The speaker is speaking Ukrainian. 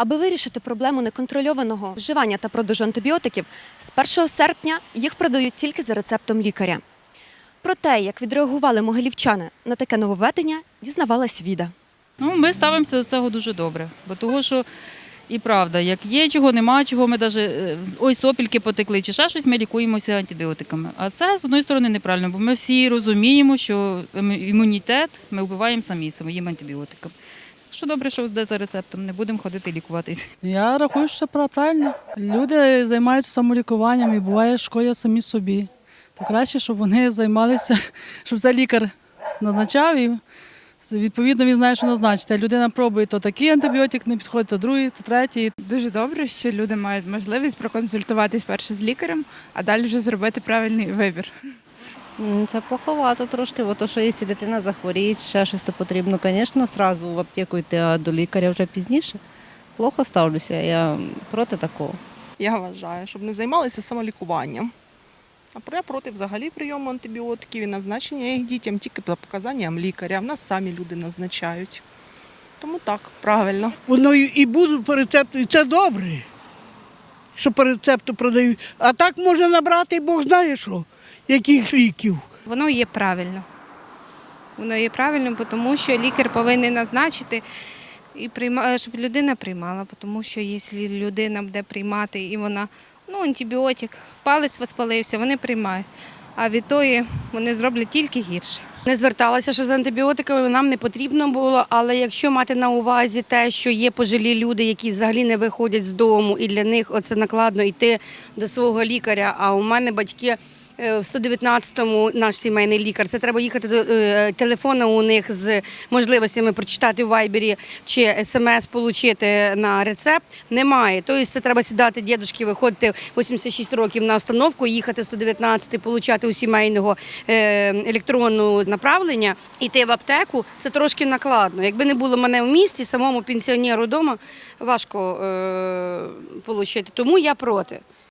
Аби вирішити проблему неконтрольованого вживання та продажу антибіотиків, з 1 серпня їх продають тільки за рецептом лікаря. Про те, як відреагували могилівчани на таке нововведення, дізнавалась Віда. Ну, ми ставимося до цього дуже добре, бо того, що і правда, як є чого, нема чого, ми навіть ой, сопільки потекли чи ще щось, ми лікуємося антибіотиками. А це з одної сторони неправильно, бо ми всі розуміємо, що імунітет ми вбиваємо самі своїм антибіотиком. Що добре, що де за рецептом, не будемо ходити лікуватись. Я рахую, що це правильно. Люди займаються самолікуванням і буває шкодять самі собі. То краще, щоб вони займалися, щоб це лікар назначав і відповідно він знає, що назначити. А людина пробує, то такий антибіотик не підходить, то другий, то третій. Дуже добре, що люди мають можливість проконсультуватись перше з лікарем, а далі вже зробити правильний вибір. Це плоховато трошки, бо то, що якщо дитина захворіє, ще щось то потрібно, звісно, одразу в аптеку йти, а до лікаря вже пізніше. Плохо ставлюся, я проти такого. я вважаю, щоб не займалися самолікуванням. А я проти взагалі прийому антибіотиків і назначення їх дітям тільки за показанням лікаря. В нас самі люди назначають. Тому так, правильно. Воно і і будуть по рецепту, і це добре, що по рецепту продають. А так можна набрати, і Бог знає що, яких ліків. Воно є правильно. Воно є правильно, тому що лікар повинен назначити і прийма, щоб людина приймала, тому що якщо людина буде приймати і вона, ну, антибіотик, палець воспалився, вони приймають. А від тої вони зроблять тільки гірше. Не зверталася, що з антибіотиками нам не потрібно було, але якщо мати на увазі те, що є пожилі люди, які взагалі не виходять з дому, і для них оце накладно йти до свого лікаря. А у мене батьки е, в 119-му наш сімейний лікар. Це треба їхати до е, телефону у них з можливостями прочитати в вайбері чи смс отримати на рецепт. Немає. Тобто це треба сідати дідушки, виходити 86 років на остановку, їхати в 119, отримати у сімейного е, електронну направлення, йти в аптеку. Це трошки накладно. Якби не було мене в місті, самому пенсіонеру вдома важко е, отримати. Тому я проти.